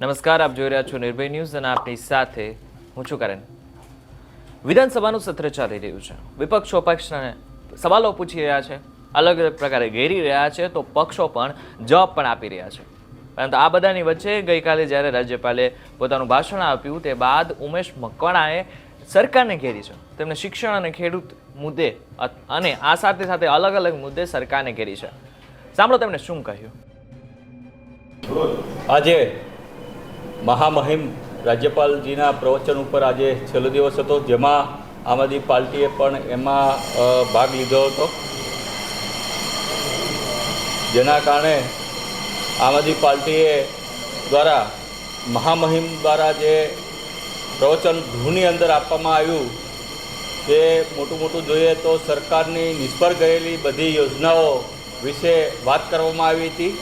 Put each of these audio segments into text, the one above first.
નમસ્કાર, આપ જોઈ રહ્યા છો નિર્ભય ન્યૂઝ અને આપની સાથે હું છું કરણ. વિધાનસભાનું સત્ર ચાલી રહ્યું છે. વિપક્ષો પક્ષને સવાલો પૂછી રહ્યા છે. અલગ અલગ પ્રકારે ઘેરી રહ્યા છે, તો પક્ષો પણ જવાબ પણ આપી રહ્યા છે. પરંતુ આ બધાની વચ્ચે ગઈકાલે જ્યારે રાજ્યપાલે પોતાનું ભાષણ આપ્યું, તે બાદ ઉમેશ મકવાણાએ સરકારને ઘેરી છે. તેમને શિક્ષણ અને ખેડૂત મુદ્દે અને આ સાથે સાથે અલગ અલગ મુદ્દે સરકારને ઘેરી છે. સાંભળો તેમણે શું કહ્યું. આજે મહામહિમ રાજ્યપાલજીના પ્રવચન ઉપર આજે છેલ્લો દિવસ હતો, જેમાં આમ આદમી પાર્ટીએ પણ એમાં ભાગ લીધો હતો. જેના કારણે આમ આદમી પાર્ટીએ દ્વારા મહામહિમ દ્વારા જે પ્રવચન ગૃહની અંદર આપવામાં આવ્યું, તે મોટું મોટું જોઈએ તો સરકારની નિષ્ફળ ગયેલી બધી યોજનાઓ વિશે વાત કરવામાં આવી હતી.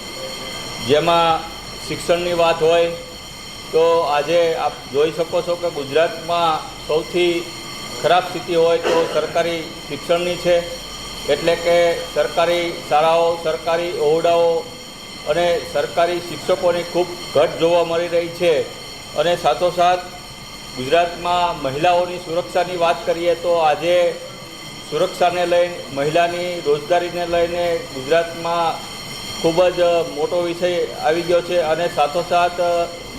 જેમાં શિક્ષણની વાત હોય તો આજે આપ જોઈ શકો છો કે ગુજરાતમાં સૌથી ખરાબ સ્થિતિ હોય તો સરકારી શિક્ષણની છે. એટલે કે સરકારી શાળાઓ, સરકારી ઓરડાઓ અને સરકારી શિક્ષકોની ખૂબ ઘટ જોવા મળી રહી છે. અને સાથોસાથ ગુજરાતમાં મહિલાઓની સુરક્ષાની વાત કરીએ તો આજે સુરક્ષાને લઈને મહિલાની રોજગારીને લઈને ગુજરાતમાં ખૂબ જ મોટો વિષય આવી ગયો છે. અને સાથોસાથ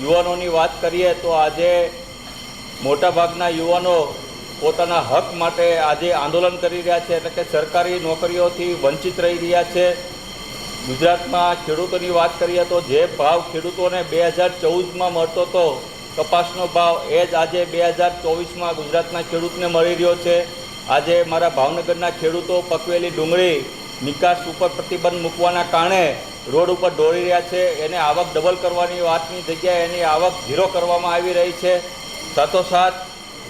યુવાનોની વાત કરીએ તો આજે મોટાભાગના યુવાનો પોતાના હક માટે આજે આંદોલન કરી રહ્યા છે એટલે કે સરકારી નોકરીઓથી વંચિત રહી રહ્યા છે. ગુજરાતમાં ખેડૂતોની વાત કરીએ તો જે ભાવ ખેડૂતોને બે હજાર ચૌદમાં મળતો હતો કપાસનો ભાવ એ જ આજે બે હજાર ચોવીસમાં ગુજરાતના ખેડૂતને મળી રહ્યો છે. આજે મારા ભાવનગરના ખેડૂતો પકવેલી ડુંગળી, નિકાસ ઉપર પ્રતિબંધ મૂકવાના કારણે રોડ ઉપર દોડી રહ્યા છે. એને આવક ડબલ કરવાની વાતની જગ્યાએ એની આવક ઝીરો કરવામાં આવી રહી છે. સાથોસાથ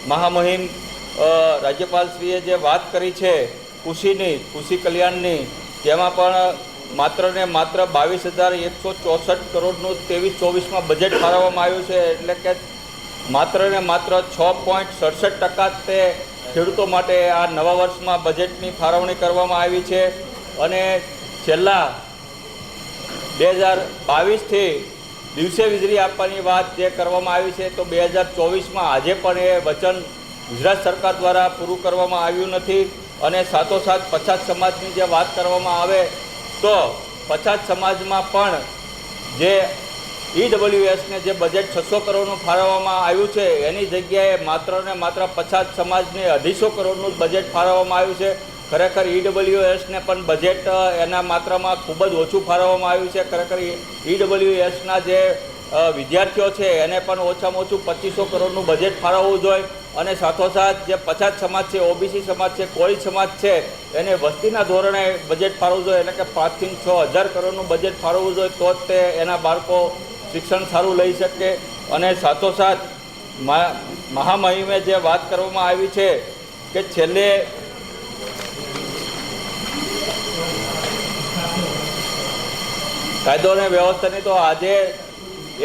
મહામહિમ રાજ્યપાલશ્રીએ જે વાત કરી છે કૃષિની, કૃષિ કલ્યાણની તેમાં પણ માત્ર ને માત્ર બાવીસ હજાર એકસો ચોસઠ કરોડનું ત્રેવીસ ચોવીસમાં બજેટ ફાળવવામાં આવ્યું છે. એટલે કે માત્ર ને માત્ર છ પોઈન્ટ સડસઠ ટકા તે ખેડૂતો માટે આ નવા વર્ષમાં બજેટની ફાળવણી કરવામાં આવી છે. અને છેલ્લા બે હજાર બાવીસથી દિવસે વીજળી આપવાની વાત જે કરવામાં આવી છે, તો બે હજાર ચોવીસમાં આજે પણ એ વચન ગુજરાત સરકાર દ્વારા પૂરું કરવામાં આવ્યું નથી અને સાથોસાથ પછાત સમાજની જે વાત કરવામાં આવે, તો પછાત સમાજમાં પણ જે ઈડબ્લ્યુએસને જે બજેટ છસો કરોડનું ફાળવવામાં આવ્યું છે, એની જગ્યાએ માત્ર ને માત્ર પછાત સમાજને અઢીસો કરોડનું બજેટ ફાળવવામાં આવ્યું છે. ખરેખર ઈડબ્લ્યુએસને પણ બજેટ એના માત્રામાં ખૂબ જ ઓછું ફાળવવામાં આવ્યું છે. ખરેખર ઈડબ્લ્યુએસના જે વિદ્યાર્થીઓ છે, એને પણ ઓછામાં ઓછું પચીસો કરોડનું બજેટ ફાળવવું જોઈએ. અને સાથોસાથ જે પછાત સમાજ છે ઓબીસી સમાજ છે, કોળી સમાજ છે, એને વસ્તીના ધોરણે બજેટ ફાળવવું જોઈએ. એટલે કે પાંચથી છ હજાર કરોડનું બજેટ ફાળવવું જોઈએ, તો જ તે એના બાળકો શિક્ષણ સારું લઈ શકે. અને સાથોસાથ મહા- મહામહિમે જે વાત કરવામાં આવી છે કે છેલ્લે કાયદો અને વ્યવસ્થાની તો આજે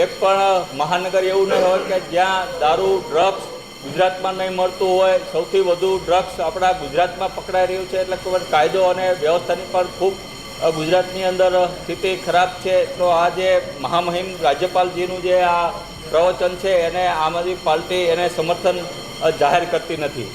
એક પણ મહાનગર એવું નહીં હોય કે જ્યાં દારૂ ડ્રગ્સ ગુજરાતમાં નહીં મળતું હોય. સૌથી વધુ ડ્રગ્સ આપણા ગુજરાતમાં પકડાઈ રહ્યું છે. એટલે કાયદો અને વ્યવસ્થાની પણ ખૂબ ગુજરાતની અંદર સ્થિતિ ખરાબ છે. તો આ જે મહામહિમ રાજ્યપાલજીનું જે આ પ્રવચન છે, એને આમ આદમી પાર્ટી એને સમર્થન જાહેર કરતી નથી.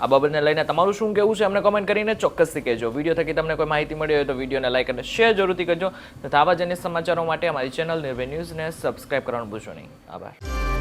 આ બાબતને લઈને તમારું શું કહેવું છે, અમને કોમેન્ટ કરીને ચોક્કસથી કહેજો. વીડિયો થકી તમને કોઈ માહિતી મળી હોય તો વિડીયોને લાઇક અને શેર જરૂરથી કરજો. તથા આવા જ સમાચારો માટે અમારી ચેનલ નિર્ભય ન્યૂઝને સબસ્ક્રાઇબ કરવાનું ભૂલશો નહીં. આભાર.